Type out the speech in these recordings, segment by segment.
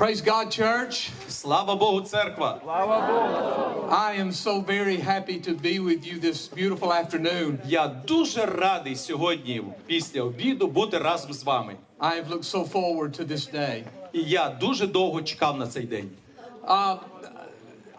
Praise God, church. Слава Богу, церква! I am so very happy to be with you this beautiful afternoon. Я дуже радий сьогодні після обіду бути разом з вами. I have looked so forward to this day. І я дуже довго чекав на цей день. Uh,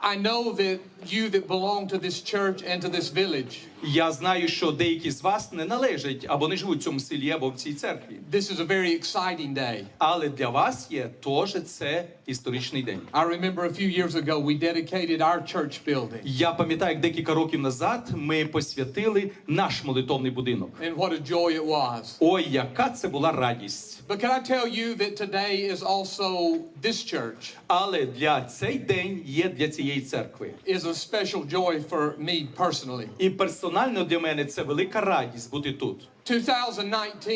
I know that you that belong to this church and to this village, Я знаю, що деякі з вас не належать або не живуть в цьому селі або в цій церкві. this is a very exciting day. Але для вас є теж це історичний день. I remember a few years ago we dedicated our church building. Я пам'ятаю, як декілька років назад ми посвятили наш молитовний будинок. And what a joy it was. Ой, яка це була радість! But can I tell you that today is also this church Але для цей день є для цієї церкви. is a special joy for me personally. І персонально для мене це велика радість бути тут. 2019,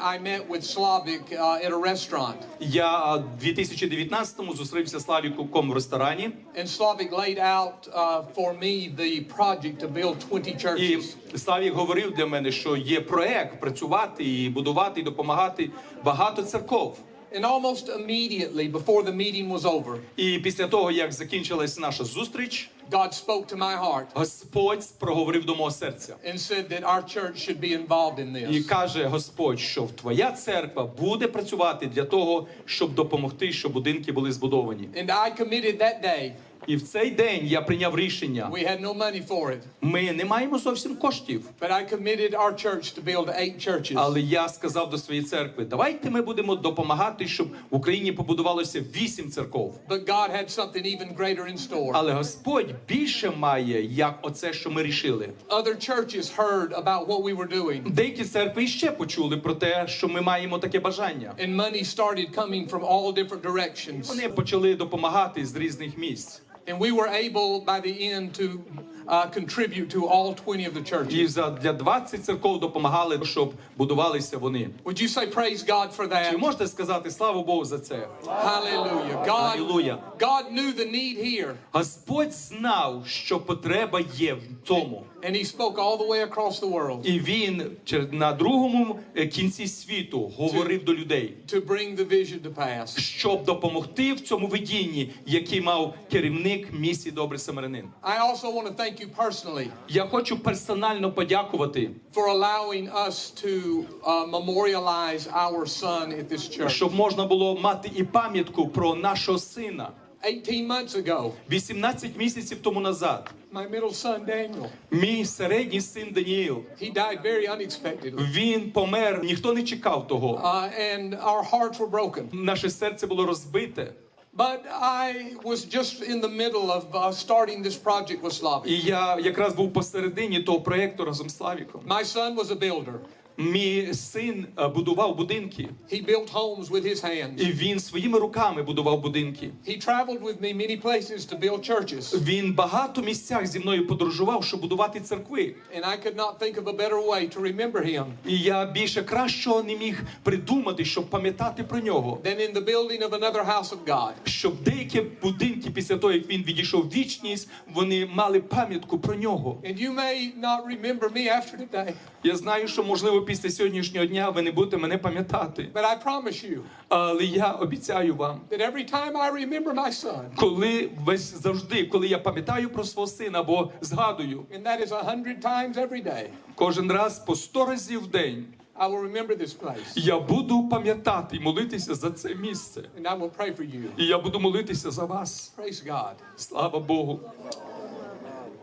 I met with Slavic uh, at a restaurant, Я в 2019-му зустрівся з Славіком в ресторані, and Slavic laid out uh, for me the project to build 20 і. Славік говорив для мене, що є проект працювати і будувати і допомагати багато церков. And almost immediately, before the meeting was over, І після того, як закінчилась наша зустріч, God spoke to my heart Господь проговорив до мого серця and said that our church should be involved in і this. каже Господь, що твоя церква буде працювати для того, щоб допомогти, щоб будинки були збудовані. And I committed that day. І в цей день я прийняв рішення. We had no money for it, Ми не маємо зовсім коштів. but I committed our church to build eight churches. Але я сказав до своєї церкви: давайте ми будемо допомагати, щоб в Україні побудувалося вісім церков. But God had something even greater in store. Але Господь більше має, як оце, що ми рішили. Other churches heard about what we were doing, Деякі церкви іще почули про те, що ми маємо таке бажання. and money started coming from all different directions. Вони почали допомагати з різних місць. And we were able by the end to contribute to all 20 of the І churches. за для 20 церков допомагали, щоб будувалися вони. Would you say praise God for Чи можете сказати слава Богу за це? Hallelujah. God, Hallelujah. God knew the need here, Господь знав, що потреба є в тому. and He spoke all the way across the world І він чер- на другому е, кінці світу говорив до людей, to bring the vision to pass. щоб допомогти в цьому видінні, який мав керівник місії Добрий Самарянин. I also want to thank you personally Я хочу персонально подякувати, for allowing us to uh, memorialize our son at this church. щоб можна було мати і пам'ятку про нашого сина. 18 months ago, 18 місяців тому назад. my middle son Daniel, Мій середній син Даніїл. he died very unexpectedly. Він помер. Ніхто не чекав того. Uh, and our hearts were broken. Наше серце було розбите. But I was just in the middle of uh, starting this project with Slavic. І я якраз був посередині того проєкту разом з Славіком. My son was a builder. Мій син е, будував будинки, He built homes with his і hands. він своїми руками будував будинки. He traveled with me many places to build churches. Він багато місцях зі мною подорожував, щоб будувати церкви. And I could not think of a better way to remember him І я більше кращого не міг придумати, щоб пам'ятати про нього. than in the building of another house of God. Щоб деякі будинки після того, як він відійшов в вічність, вони мали пам'ятку про нього. And you may not remember me after today, Я знаю, що можливо після сьогоднішнього дня ви не будете мене пам'ятати, but I promise you але я обіцяю вам. that every time I remember my son, Коли весь завжди, коли я пам'ятаю про свого сина або згадую, and that is a hundred times every day, кожен раз по сто разів в день I will remember this place я буду пам'ятати і молитися за це місце. and I will pray for you. І я буду молитися за вас. Praise God. Слава Богу.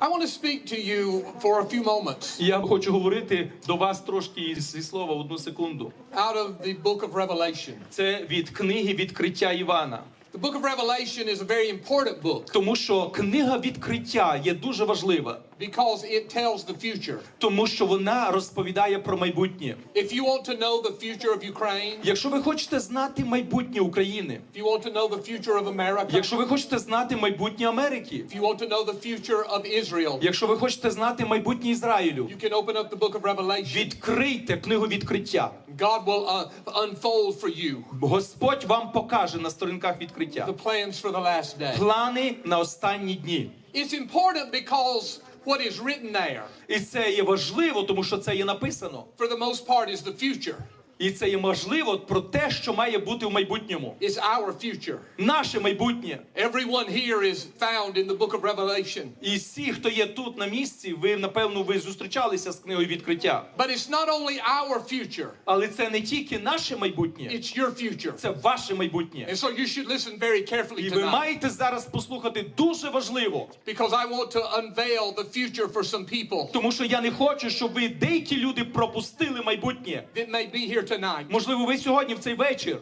I want to speak to you for a few moments я хочу говорити до вас трошки зі слова одну секунду. out of the book of Revelation. Це від книги відкриття Івана. The book of Revelation is a very important book Тому що книга відкриття є дуже важлива, because it tells the future. тому що вона розповідає про майбутнє. If you want to know the future of Ukraine, Якщо ви хочете знати майбутнє України, if you want to know the future of America, якщо ви хочете знати майбутнє Америки, if you want to know the future of Israel, якщо ви хочете знати майбутнє Ізраїлю, you can open up the book of Revelation. відкрийте книгу відкриття. God will uh, unfold for you Господь вам покаже на сторінках відкриття the plans for the last day. плани на останні дні. It's important because what is written there, І це є важливо, тому що це є написано. for the most part, is the future. І це є можливо про те, що має бути в майбутньому. It's our future. Наше майбутнє. Everyone here is found in the book of Revelation. І всі, хто є тут на місці, ви напевно ви зустрічалися з книгою відкриття. But it's not only our future, Але це не тільки наше майбутнє, it's your future. це ваше майбутнє. And so you should listen very carefully І ви tonight маєте зараз послухати дуже важливо, because I want to unveil the future for some people тому що я не хочу, щоб ви деякі люди пропустили майбутнє. that may be here tonight. Можливо, ви сьогодні в цей вечір.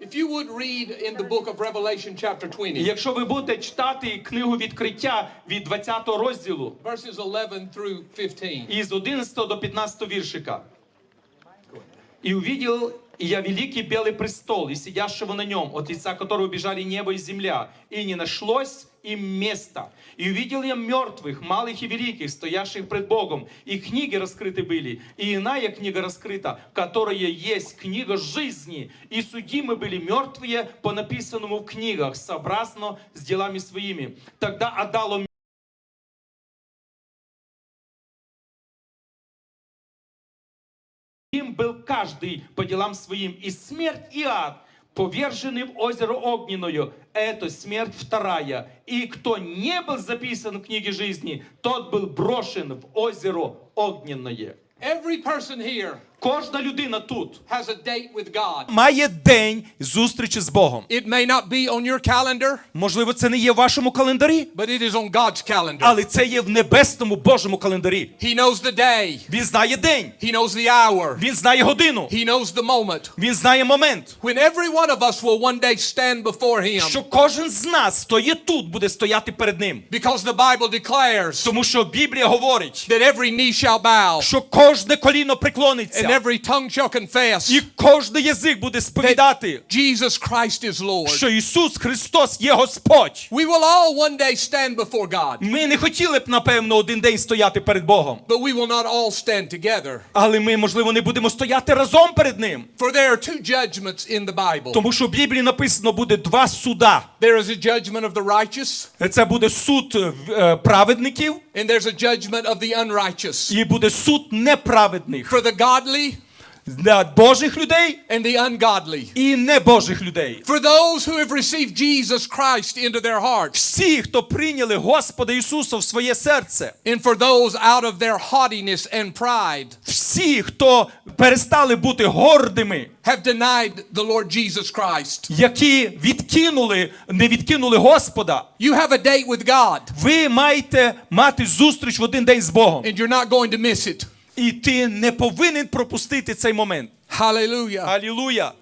If you would read in the book of Revelation, chapter 20, якщо ви будете читати книгу відкриття від 20 розділу verses 11 through 15. із 11 до 15 віршика. І увидел я великий белый престол, и сидящего на нем, от лица которого бежали небо и земля, и не нашлось им места. И увидел я мертвых, малых и великих, стоящих пред Богом, и книги раскрыты были, и иная книга раскрыта, которая есть книга жизни, и судимы были мертвые по написанному в книгах, сообразно с делами своими. Тогда отдало Им был каждый по делам своим, и смерть и ад повержены в озеро огненное. Это смерть вторая. И кто не был записан в книге жизни, тот был брошен в озеро огненное. Every person here Кожна людина тут has a date with God. має день зустрічі з Богом. It may not be on your calendar, Можливо, це не є в вашому календарі, but it is on God's calendar. але це є в небесному Божому календарі. He knows the day, Він знає день, He knows the hour, він знає годину, He knows the moment. він знає момент. When every one of us will one day stand before Him. Що кожен з нас, хто є тут, буде стояти перед ним. Because the Bible declares Тому що Біблія говорить, that every knee shall bow що кожне коліно and преклониться, every tongue shall confess і кожен язик буде сповідати, Jesus Christ is Lord. що Ісус Христос є Господь. We will all one day stand before God, Ми не хотіли б, напевно, один день стояти перед Богом. but we will not all stand together. Але ми, можливо, не будемо стояти разом перед Ним. For there are two judgments in the Bible. Тому що в Біблії написано буде два суда. There is a judgment of the righteous, Це буде суд е, праведників and there's a judgment of the unrighteous. і буде суд неправедних For the godly для Божих людей and the ungodly. і небожих людей. For those who have received Jesus Christ into their hearts, Всі, хто прийняли Господа Ісуса в своє серце, and for those out of their haughtiness and pride всі, хто перестали бути гордими, have denied the Lord Jesus Christ. які відкинули, не відкинули Господа, You have a date with God, ви маєте мати зустріч в один день з Богом. and you're not going to miss it. І ти не повинен пропустити цей момент. Hallelujah. Алілуя!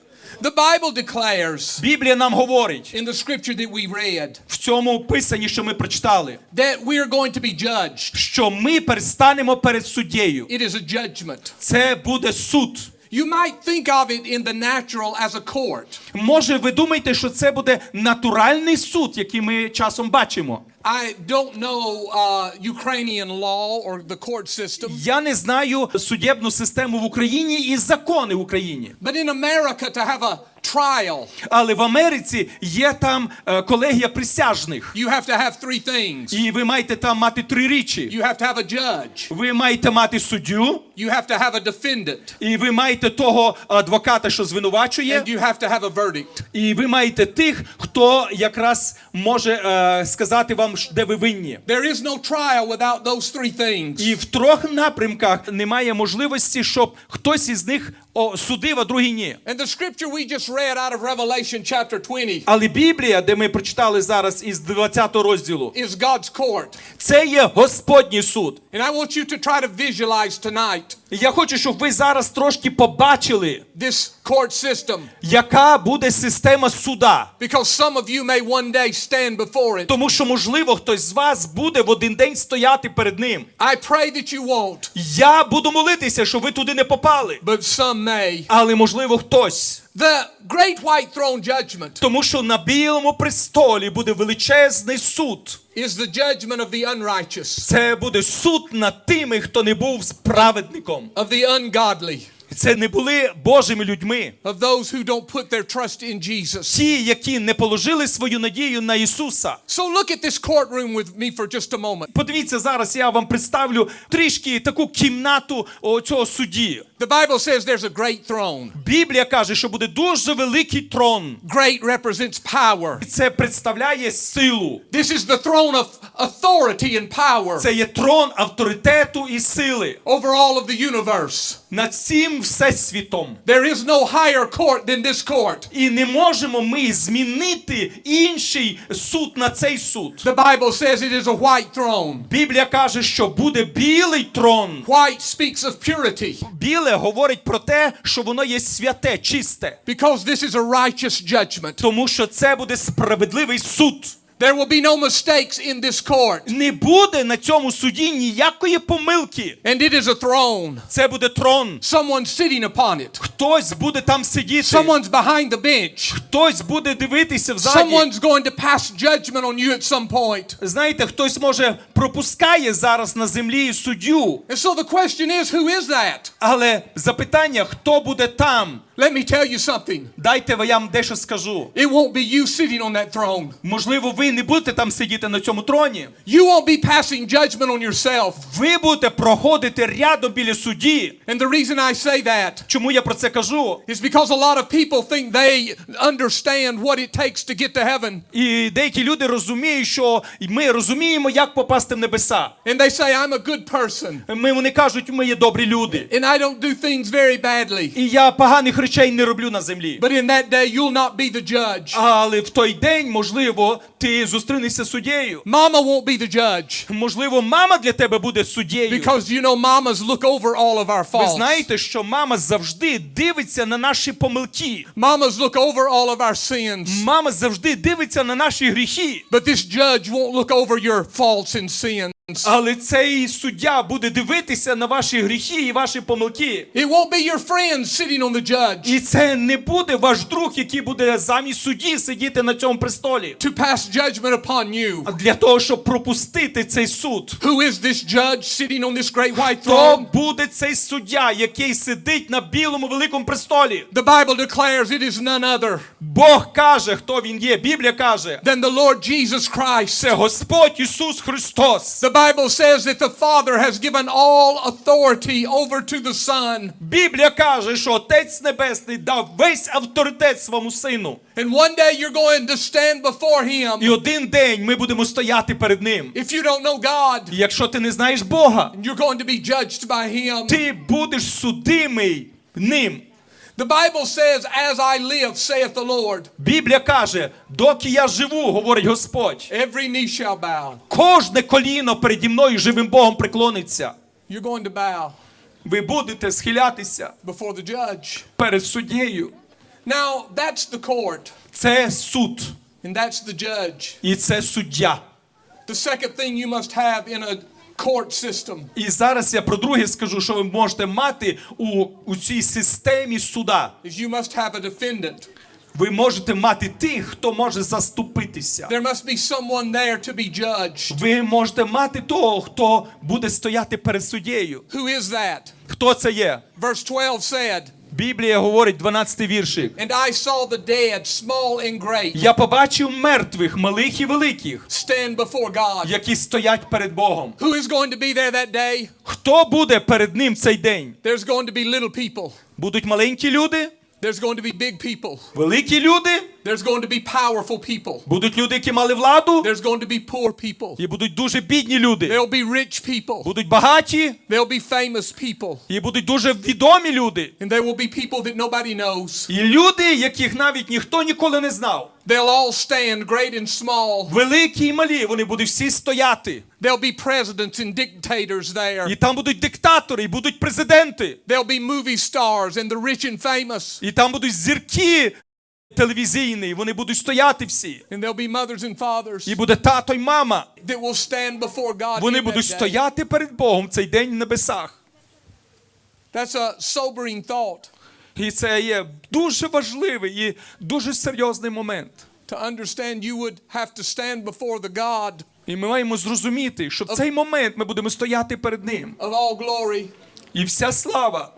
The Bible declares Біблія нам говорить in the scripture that we read в цьому писанні, що ми прочитали, that we are going to be judged. що ми перестанемо перед суддєю. It is a judgment. Це буде суд. You might think of it in the natural as a court. Може, ви думаєте, що це буде натуральний суд, який ми часом бачимо? I don't know uh, Ukrainian law or the court system, Я не знаю судебну систему в Україні і закони в Україні. but in America to have a trial, Але в Америці є там е, колегія присяжних. you have to have three things. І ви маєте там мати три речі. You have to have a judge, Ви маєте мати суддю, you have to have a defendant, і ви маєте того адвоката, що звинувачує, and you have to have a verdict. і ви маєте тих, хто якраз може е, сказати вам, ш- де ви винні. There is no trial without those three things. І в трьох напрямках немає можливості, щоб хтось із них о, судив, а другий ні. And the scripture we just read out of Revelation chapter 20 Але Біблія, де ми прочитали зараз із 20 розділу, is God's court. це є Господній суд. And I want you to try to visualize tonight І Я хочу, щоб ви зараз трошки побачили, this court system яка буде система суда. because some of you may one day stand before it. Тому що, можливо, хтось з вас буде в один день стояти перед ним. I pray that you won't, Я буду молитися, щоб ви туди не попали. but some may. Але можливо хтось. The great white throne judgment Тому що на білому престолі буде величезний суд. is the judgment of the unrighteous, Це буде суд над тими, хто не був справедником, of the ungodly, Це не були Божими людьми. of those who don't put their trust in Jesus. Ті, які не положили свою надію на Ісуса. So look at this courtroom with me for just a moment. Подивіться зараз, я вам представлю трішки таку кімнату цього судді. The Bible says there's a great throne. Біблія каже, що буде дуже великий трон. Great represents power. Це представляє силу. This is the throne of authority and power Це є трон авторитету і сили over all of the universe. Над всім всесвітом. There is no higher court than this court. І не можемо ми змінити інший суд на цей суд. The Bible says it is a white throne. Біблія каже, що буде білий трон. White speaks of purity Біле говорить про те, що воно є святе, чисте. because this is a righteous judgment. Тому що це буде справедливий суд. There will be no mistakes in this court. Не буде на цьому суді ніякої помилки. And it is a throne. Це буде трон. Someone sitting upon it. Хтось буде там сидіти. Someone's behind the bench. Хтось буде дивитися взаді. Someone's going to pass judgment on you at some point. Знаєте, хтось може пропускає зараз на землі суддю. And so the question is, who is that? Але запитання, хто буде там? Let me tell you something. Дайте я вам дещо скажу. It won't be you sitting on that throne. Можливо, ви не будете там сидіти на цьому троні. You won't be passing judgment on yourself. Ви будете проходити рядом біля судді. And the reason I say that Чому я про це кажу? is because a lot of people think they understand what it takes to get to heaven. І деякі люди розуміють, що ми розуміємо, як попасти в небеса. And they say, I'm a good person. Ми вони кажуть, ми є добрі люди. And I don't do things very badly. І я поганих речей не роблю на землі. But in that day, you'll not be the judge. Але в той день, можливо, ти зустрінешся з суддєю. Mama won't be the judge. Можливо, мама для тебе буде суддєю. Because you know, mamas look over all of our Ви faults. знаєте, що мама завжди дивиться на наші помилки. Mamas look over all of our sins. Мама завжди дивиться на наші гріхи. But this judge won't look over your faults and sins. Але цей суддя буде дивитися на ваші гріхи і ваші помилки. It won't be your friend sitting on the judge І це не буде ваш друг, який буде замість судді сидіти на цьому престолі. to pass judgment upon you. А Для того, щоб пропустити цей суд. Who is this judge sitting on this great white Хто throne? буде цей суддя, який сидить на білому великому престолі? The Bible declares it is none other Бог каже, хто він є. Біблія каже, than the Lord Jesus Christ. це Господь Ісус Христос. The Bible says that the Father has given all authority over to the Son. Біблія каже, що Отець Небесний дав весь авторитет своєму сину. And one day you're going to stand before Him. І один день ми будемо стояти перед ним. If you don't know God, І Якщо ти не знаєш Бога, you're going to be judged by Him. ти будеш судимий ним. The Bible says, As I live, saith the Lord, Біблія каже, доки я живу, говорить Господь, every knee shall bow. кожне коліно переді мною живим Богом преклониться. You're going to bow Ви будете схилятися before the judge. перед суддєю. Now, that's the court, Це суд, and that's the judge. і це суддя. The second thing you must have in a court system І зараз я про друге скажу, що ви можете мати у, у цій системі суда. is you must have a defendant. Ви можете мати тих, хто може заступитися. There must be someone there to be judged. Ви можете мати того, хто буде стояти перед суддєю. Who is that? Хто це є? Verse 12 said, Біблія говорить, 12 віршик. And I saw the dead, small and great, Я побачив мертвих, малих і великих, stand before God. які стоять перед Богом. Who is going to be there that day? Хто буде перед ним цей день? There's going to be little people. Будуть маленькі люди, There's going to be big people. великі люди, There's going to be powerful people. будуть люди, які мали владу, There's going to be poor people. і будуть дуже бідні люди. There'll be rich people. Будуть багаті, There'll be famous people. і будуть дуже відомі люди. And there will be people that nobody knows. І люди, яких навіть ніхто ніколи не знав. They'll all stand, great and small. Великі і малі, вони будуть всі стояти. There'll be presidents and dictators there. І там будуть диктатори, і будуть президенти. There'll be movie stars and the rich and famous. І там будуть зірки телевізійні, і вони будуть стояти всі. And there'll be mothers and fathers І буде тато й мама. that will stand before God. Вони in that будуть day. стояти перед Богом в цей день в небесах. That's a sobering thought І це є дуже важливий і дуже серйозний момент. to understand you would have to stand before the God І ми маємо зрозуміти, що в цей момент ми будемо стояти перед ним. of all glory, І вся слава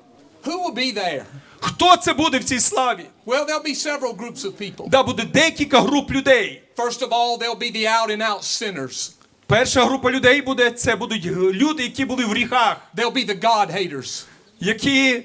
Who will be there? Хто це буде в цій славі? Well, there'll be several groups of people. Да буде декілька груп людей. First of all, there'll be the out and out sinners. Перша група людей буде це будуть люди, які були в гріхах, They'll be the God haters. які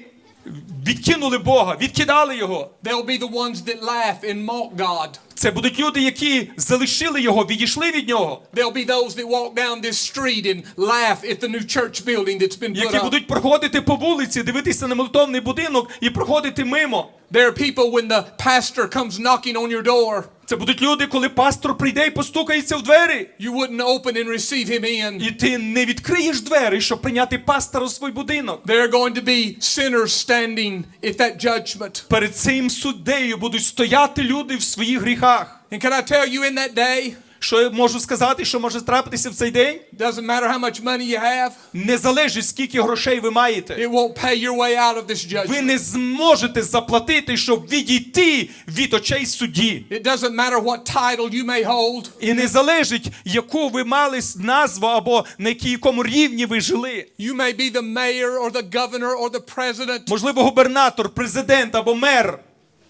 відкинули Бога, відкидали його. They'll be the ones that laugh and mock God. Це будуть люди, які залишили його, відійшли від нього, There'll be those that walk down this street and laugh at the new church building that's been put які up. будуть проходити по вулиці, дивитися на молитовний будинок і проходити мимо. There are people when the pastor comes knocking on your door, Це будуть люди, коли пастор прийде і постукається в двері. you wouldn't open and receive him in. І ти не відкриєш двері, щоб прийняти пастора у свій будинок. There are going to be sinners standing at that judgment. Перед цим суддею будуть стояти люди в своїх гріхах. And can I tell you in that day, Що я можу сказати, що може трапитися в цей день? doesn't matter how much money you have, Не залежить, скільки грошей ви маєте. it won't pay your way out of this Ви не зможете заплатити, щоб відійти від очей судді. It doesn't matter what title you may hold. І не залежить, яку ви мали назву або на якому рівні ви жили. You may be the mayor or the governor or the president, Можливо, губернатор, президент або мер.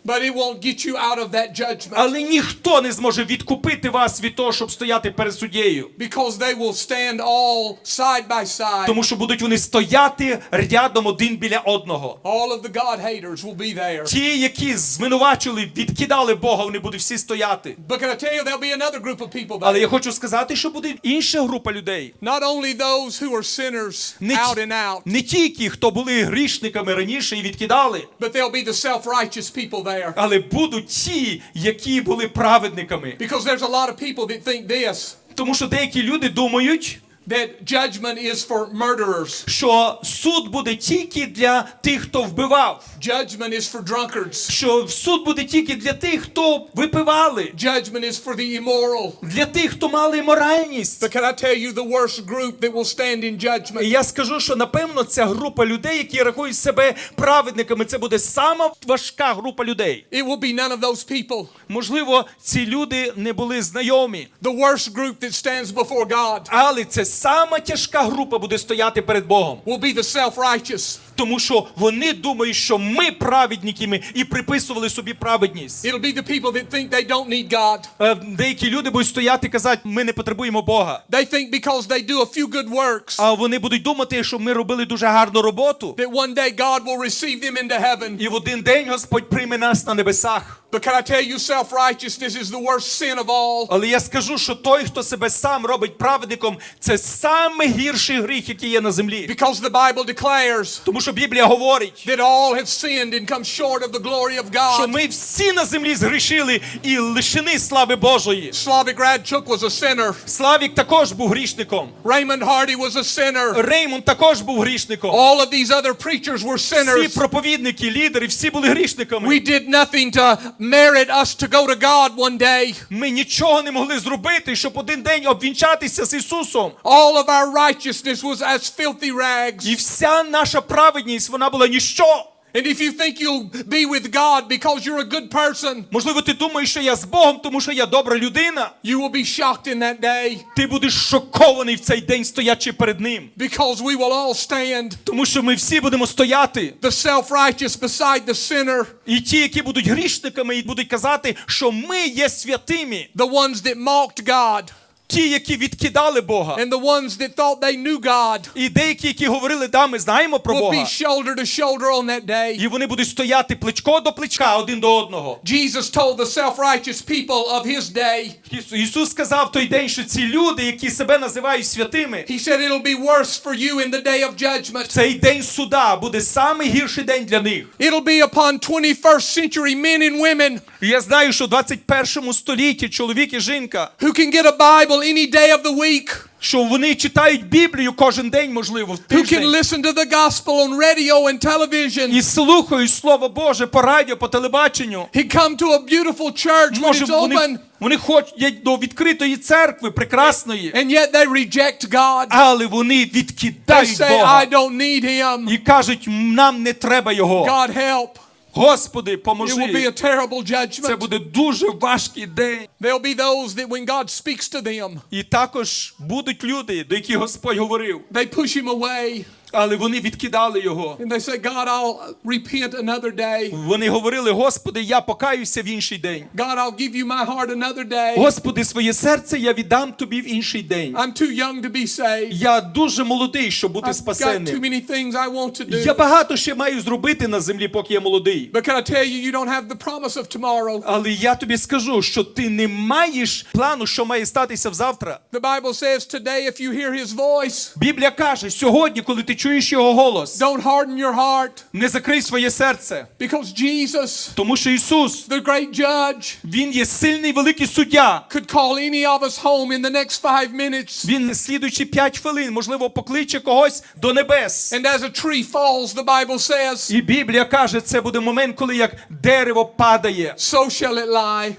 But it won't get you out of that judgment Але ніхто не зможе відкупити вас від того, щоб стояти перед суддєю. because they will stand all side by side. Тому що будуть вони стояти рядом один біля одного. All of the God haters will be there. Ті, які звинувачили, відкидали Бога, вони будуть всі стояти. But can I tell you, there'll be another group of people Але there. я хочу сказати, що буде інша група людей. Not only those who are sinners Не, out and out, не тільки, хто були грішниками раніше і відкидали, but there'll be the self-righteous people there. Але будуть ті, які були праведниками. Because there's a lot of people that think this, Тому що деякі люди думають, that judgment is for murderers. що суд буде тільки для тих, хто вбивав. Judgment is for drunkards. Що суд буде тільки для тих, хто випивали, Judgment is for the immoral. для тих, хто мали моральність. But can I tell you the worst group that will stand in judgment? я скажу, що напевно ця група людей, які рахують себе праведниками, це буде сама важка група людей. It will be none of those people. Можливо, ці люди не були знайомі, The worst group that stands before God але це сама тяжка група буде стояти перед Богом. will be the self-righteous. Тому що вони думають, що ми праведниками і приписували собі праведність. It'll be the people that think they don't need God. Е, Деякі люди будуть стояти і казати, ми не потребуємо Бога. They think because they do a few good works А вони будуть думати, що ми робили дуже гарну роботу, that one day God will receive them into heaven. і в один день Господь прийме нас на небесах. But can I tell you, self-righteousness is the worst sin of all. Але я скажу, що той, хто себе сам робить праведником, це саме гірший гріх, який є на землі. Because the Bible declares Тому що Біблія говорить, that all have sinned and come short of the glory of що God. ми всі на землі згрішили і лишені слави Божої. Slavic Radchuk was a sinner. Славік також був грішником. Raymond Hardy was a sinner. Реймонд також був грішником. All of these other preachers were Всі sinners. проповідники, лідери, всі були грішниками. We did nothing to merit us to go to God one day. Ми нічого не могли зробити, щоб один день обвінчатися з Ісусом. All of our righteousness was as filthy rags. І вся наша праведність, вона була ніщо. And if you think you'll be with God because you're a good person, Можливо, ти думаєш, що я з Богом, тому що я добра людина. you will be shocked in that day Ти будеш шокований в цей день, стоячи перед ним. because we will all stand, Тому що ми всі будемо стояти. the self-righteous beside the sinner, І ті, які будуть грішниками, і будуть казати, що ми є святими. the ones that mocked God, Ті, які відкидали Бога. and the ones that thought they knew God І деякі, які говорили, да, ми знаємо про will be shoulder to shoulder on that day. І вони будуть стояти плечко до плечка один до одного. Jesus told the self-righteous people of his day, Ісус сказав той день, що ці люди, які себе називають святими, he said it'll be worse for you in the day of judgment. цей день суда буде самий гірший день для них. It'll be upon 21st century men and women я знаю, що в 21 столітті чоловік і жінка, who can get a Bible any day of the week, що вони читають Біблію кожен день, можливо, в who can listen to the gospel on radio and television. І слухають Слово Боже по радіо, по телебаченню. He come to a beautiful church when it's вони, open, вони ходять до відкритої церкви, прекрасної, and yet they reject God. але вони They відкидають say, I don't need him. і кажуть, нам не треба його. God help. Господи, It will be a поможи. terrible Це judgment. буде дуже важкий день. There'll be those that when God speaks to them, І також будуть люди, до яких Господь говорив. they push him away. Але вони відкидали його. And they say, God, I'll repent another day. Вони говорили: Господи, я покаюся в інший день. God, I'll give you my heart another day. Господи, своє серце я віддам тобі в інший день. I'm too young to be saved. Я дуже молодий, щоб бути I've got too many things I want to Я багато ще маю зробити на землі, поки я молодий. But can I tell you, you don't have the promise of tomorrow. Але я тобі скажу, що ти не маєш плану, що має статися завтра. The Bible says today, if you hear his voice, Біблія каже: сьогодні, коли ти чуєш його голос, don't harden your heart не закрий своє серце, because Jesus, тому що Ісус, the great judge, Він є сильний великий суддя. could call any of us home in the next five minutes. Він, слідуючи п'ять хвилин, можливо, покличе когось до небес. And as a tree falls, the Bible says, І Біблія каже, це буде момент, коли як дерево падає. so shall it lie.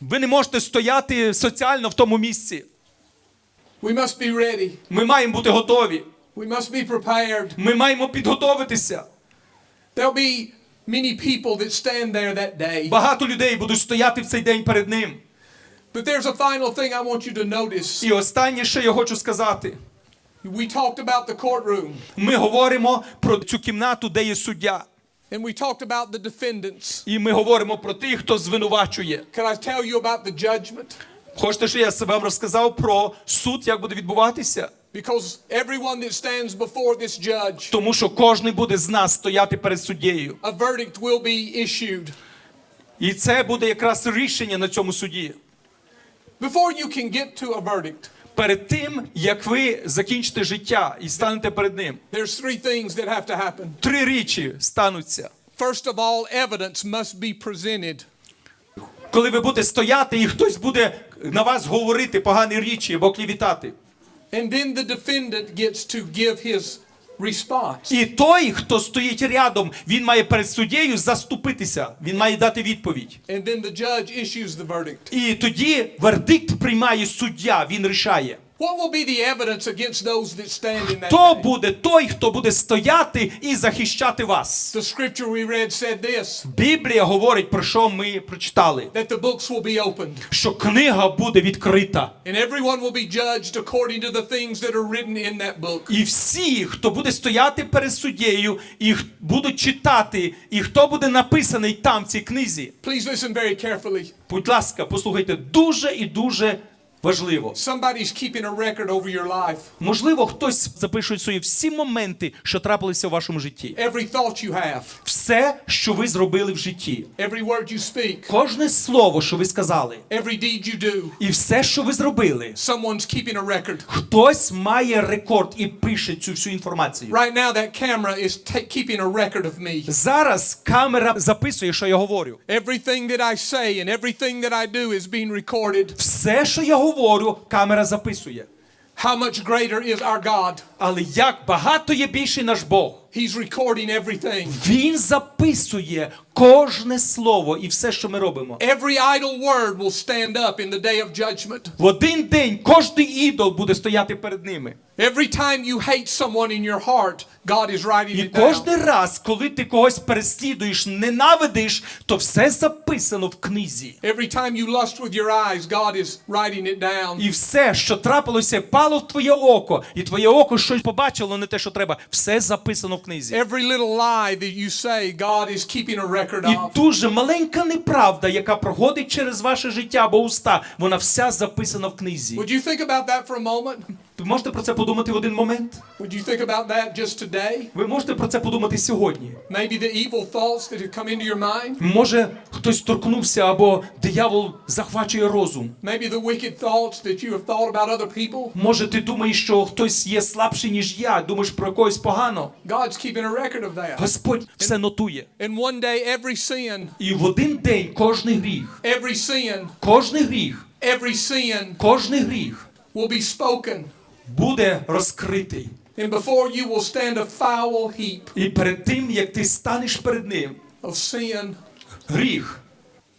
Ви не можете стояти соціально в тому місці. We must be ready. Ми маємо бути готові. We must be prepared. Ми маємо підготовитися. There'll be many people that stand there that day. Багато людей будуть стояти в цей день перед ним. But there's a final thing I want you to notice. І останнє, що я хочу сказати: We talked about the courtroom, ми говоримо про цю кімнату, де є суддя. and we talked about the defendants. І ми говоримо про тих, хто звинувачує. Can I tell you about the judgment? Хочете, що я вам розказав про суд, як буде відбуватися? Because everyone that stands before this judge, Тому що кожен буде з нас стояти перед суддєю. a verdict will be issued. І це буде якраз рішення на цьому суді. Before you can get to a verdict, Перед тим, як ви закінчите життя і станете перед ним, there's three things that have to happen. три річі стануться. First of all, evidence must be presented. Коли ви будете стояти, і хтось буде на вас говорити погані річі або клівітати. And then the defendant gets to give his response. І той, хто стоїть рядом, він має перед суддєю заступитися. Він має дати відповідь. And then the judge issues the verdict. І тоді вердикт приймає суддя, він рішає. What will be the evidence against those that stand in that Хто буде той, хто буде стояти і захищати вас? Scripture we read said this Біблія говорить про що ми прочитали: що книга буде відкрита. and everyone will be judged according to the things that are written in that book. І всі, хто буде стояти перед суддєю, і будуть читати, і хто буде написаний там в цій книзі. Please listen very carefully. Будь ласка, послухайте дуже і дуже важливо. Somebody's keeping a record over your life. Можливо, хтось запише свої всі моменти, що трапилися у вашому житті. Every thought you have, Все, що ви зробили в житті, every word you speak, кожне слово, що ви сказали, every deed you do. і все, що ви зробили, Someone's keeping a record. хтось має рекорд і пише цю всю інформацію. Right now, that camera is keeping a record of me. Зараз камера записує, що я говорю. Everything that I say and everything that I do is being recorded. Все, що я говорю, камера записує. How much greater is our God? Але як багато є більший наш Бог. He's recording everything. Він записує кожне слово і все, що ми робимо. Every idle word will stand up in the day of judgment. В один день кожний ідол буде стояти перед ними. Every time you hate someone in your heart, God is writing it down. кожен раз, коли ти когось переслідуєш, ненавидиш, то все записано в книзі. Every time you lust with your eyes, God is writing it down. І все, що трапилося, пало в твоє око, і твоє око щось побачило, не те, що треба. Все записано в книзі. Every little lie that you say, God is keeping a record І дуже маленька неправда, яка проходить через ваше життя або уста, вона вся записана в книзі. Would you think about that for a moment? Ви можете про це подумати в один момент? Would you think about that just today? Ви можете про це подумати сьогодні. Maybe the evil thoughts that have come into your mind? Може, хтось торкнувся, або диявол захвачує розум. Maybe the wicked thoughts that you have thought about other people? Може, ти думаєш, що хтось є слабший, ніж я, думаєш про когось погано. God's keeping a record of that. Господь все нотує. And one day, every sin, І в один день кожний гріх, every sin, кожний гріх, every sin кожний гріх will be spoken. буде розкритий. And before you will stand a foul heap І перед тим, як ти станеш перед ним, of sin гріх,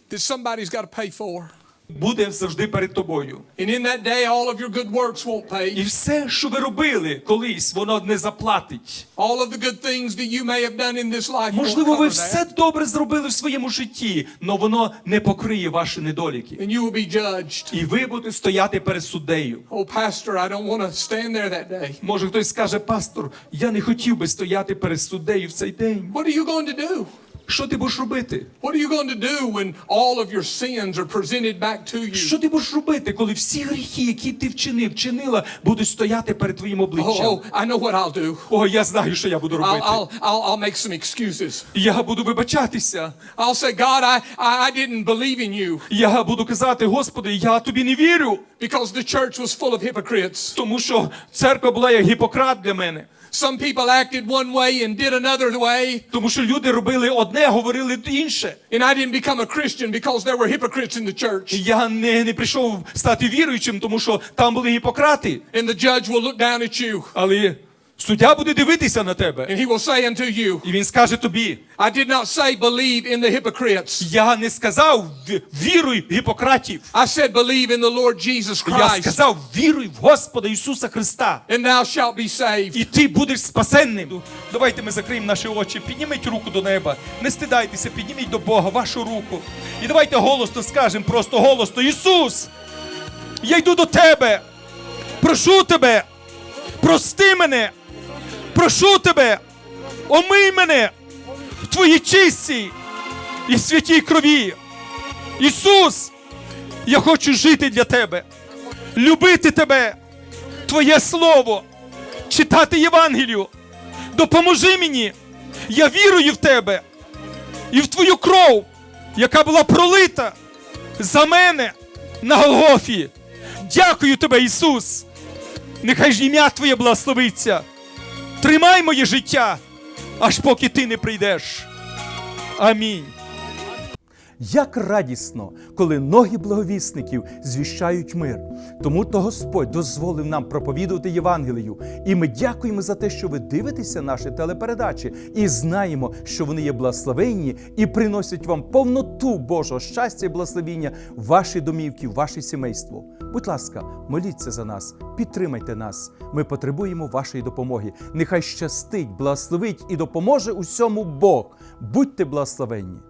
that somebody's got to pay for. Буде завжди перед тобою. And in that day, all of your good works won't І pay. все, що ви робили колись, воно не заплатить. All of the good things that you may have done in this life Можливо, ви все добре зробили в своєму житті, але воно не покриє ваші недоліки. And you will be judged. І ви будете стояти перед суддею. Oh, Pastor, I don't want to stand there that day. Може, хтось скаже, пастор, я не хотів би стояти перед суддею в цей день. What are you going to do? Що ти будеш робити? What are you going to do when all of your sins are presented back to you? Що ти будеш робити, коли всі гріхи, які ти вчинив, вчинила, будуть стояти перед твоїм Oh, обличчям? oh, I know what I'll do. О, я знаю, що я буду I'll, робити. I'll, I'll, I'll make some excuses. Я буду вибачатися. I'll say, God, I, I, I didn't believe in you Я буду казати, Господи, я тобі не вірю, because the church was full of hypocrites. тому що церква була як гіпократ для мене. Some people acted one way and did another way. Тому що люди робили одне, говорили інше. And I didn't become a Christian because there were hypocrites in the church. Я не, не прийшов стати віруючим, тому що там були гіпократи. And the judge will look down at you Але суддя буде дивитися на тебе. and he will say unto you, І він скаже тобі: I did not say believe in the hypocrites. Я не сказав віруй в гіпократів. I said believe in the Lord Jesus Я сказав віруй в Господа Ісуса Христа. and thou shalt be saved. І ти будеш спасенним. Давайте ми закриємо наші очі. Підніміть руку до неба. Не стидайтеся, підніміть до Бога вашу руку. І давайте голосно скажемо, просто голосно. Ісус! Я йду до тебе. Прошу тебе. Прости мене. Прошу тебе. Омий мене в твоїй чистій і святій крові. Ісус, я хочу жити для тебе, любити тебе, Твоє Слово, читати Євангелію. Допоможи мені. Я вірую в тебе і в твою кров, яка була пролита за мене на Голгофі. Дякую тебе, Ісус. Нехай ж ім'я Твоє благословиться. Тримай моє життя, аж поки ти не прийдеш. Амінь. Як радісно, коли ноги благовісників звіщають мир. Тому то Господь дозволив нам проповідувати Євангелію. І ми дякуємо за те, що ви дивитеся наші телепередачі і знаємо, що вони є благословенні і приносять вам повноту Божого щастя і благословіння в ваші домівки, в ваше сімейство. Будь ласка, моліться за нас, підтримайте нас. Ми потребуємо вашої допомоги. Нехай щастить, благословить і допоможе усьому Бог. Будьте благословенні!